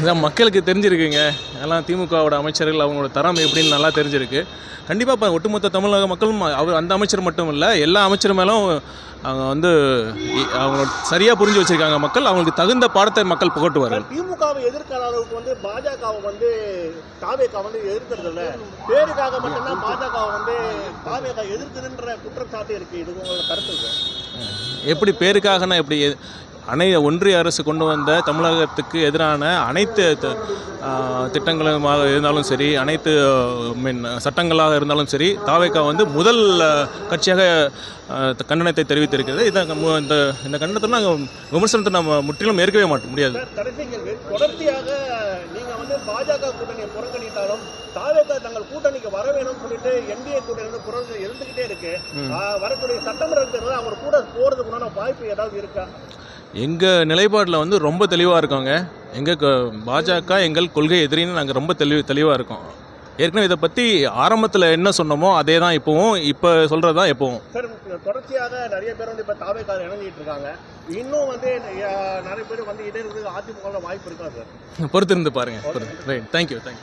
இதான் மக்களுக்கு தெரிஞ்சிருக்குங்க. எல்லாம் திமுகவோட அமைச்சர்கள் அவங்களோட தரம் எப்படின்னு நல்லா தெரிஞ்சிருக்கு. கண்டிப்பாக இப்போ ஒட்டுமொத்த தமிழக மக்களும் அவர் அந்த அமைச்சர் மட்டும் இல்லை எல்லா அமைச்சர் மேலும் அவங்க வந்து அவங்க சரியாக புரிஞ்சு வச்சிருக்காங்க மக்கள். அவங்களுக்கு தகுந்த பாடத்தை மக்கள் புகட்டுவார்கள். திமுகவை எதிர்க்கிற அளவுக்கு வந்து பாஜகவை வந்து தாவேக்கா வந்து எதிர்க்கிறது இல்ல. பேருக்காக மட்டும்தான் பாஜகவை வந்து தாவேக்கா எதிர்க்குதுன்ற குற்றச்சாட்டு இருக்கு. இது உங்களோட கருத்து எப்படி பேருக்காகனா எப்படி அனை ஒன்றிய அரசு கொண்டு வந்த தமிழகத்துக்கு எதிரான அனைத்து திட்டங்களுமாக இருந்தாலும் சரி அனைத்து மீன் சட்டங்களாக இருந்தாலும் சரி தாவேக்கா வந்து முதல் கட்சியாக கண்டனத்தை தெரிவித்திருக்கிறது. இதை இந்த இந்த கண்டனத்தை நாங்கள் விமர்சனத்தை நம்ம முற்றிலும் ஏற்கவே மாட்டோம். முடியாது. தொடர்ச்சியாக நீங்க வந்து பாஜக கூட்டணியை புறக்கணித்தாலும் தாவேக்கா தங்கள் கூட்டணிக்கு வர வேணும்னு சொல்லிட்டு என்டிஏ கூட்டணி குரல் எழுந்துகிட்டே இருக்கு. வரக்கூடிய சட்டமன்ற தேர்தல் அவங்க கூட போறதுக்கு உண்டான வாய்ப்பு ஏதாவது இருக்கா? எங்கள் நிலைப்பாட்டில் வந்து ரொம்ப தெளிவாக இருக்கோங்க. எங்கள் பாஜக எங்கள் கொள்கை எதிரின்னு நாங்கள் ரொம்ப தெளிவு தெளிவாக இருக்கோம். ஏற்கனவே இதை பற்றி ஆரம்பத்தில் என்ன சொன்னோமோ அதே தான் இப்போவும் இப்போ சொல்கிறது தான் எப்போவும். சார் தொடர்ச்சியாக நிறைய பேர் வந்து இப்ப தாவேக்கால இணைஞ்சிட்டு இருக்காங்க. இன்னும் வந்து நிறைய பேர் வந்து இடையில அதிமுக வாய்ப்பு இருக்கா சார்? பொறுத்திருந்து பாருங்கள் ரைட் தேங்க்யூ தேங்க்யூ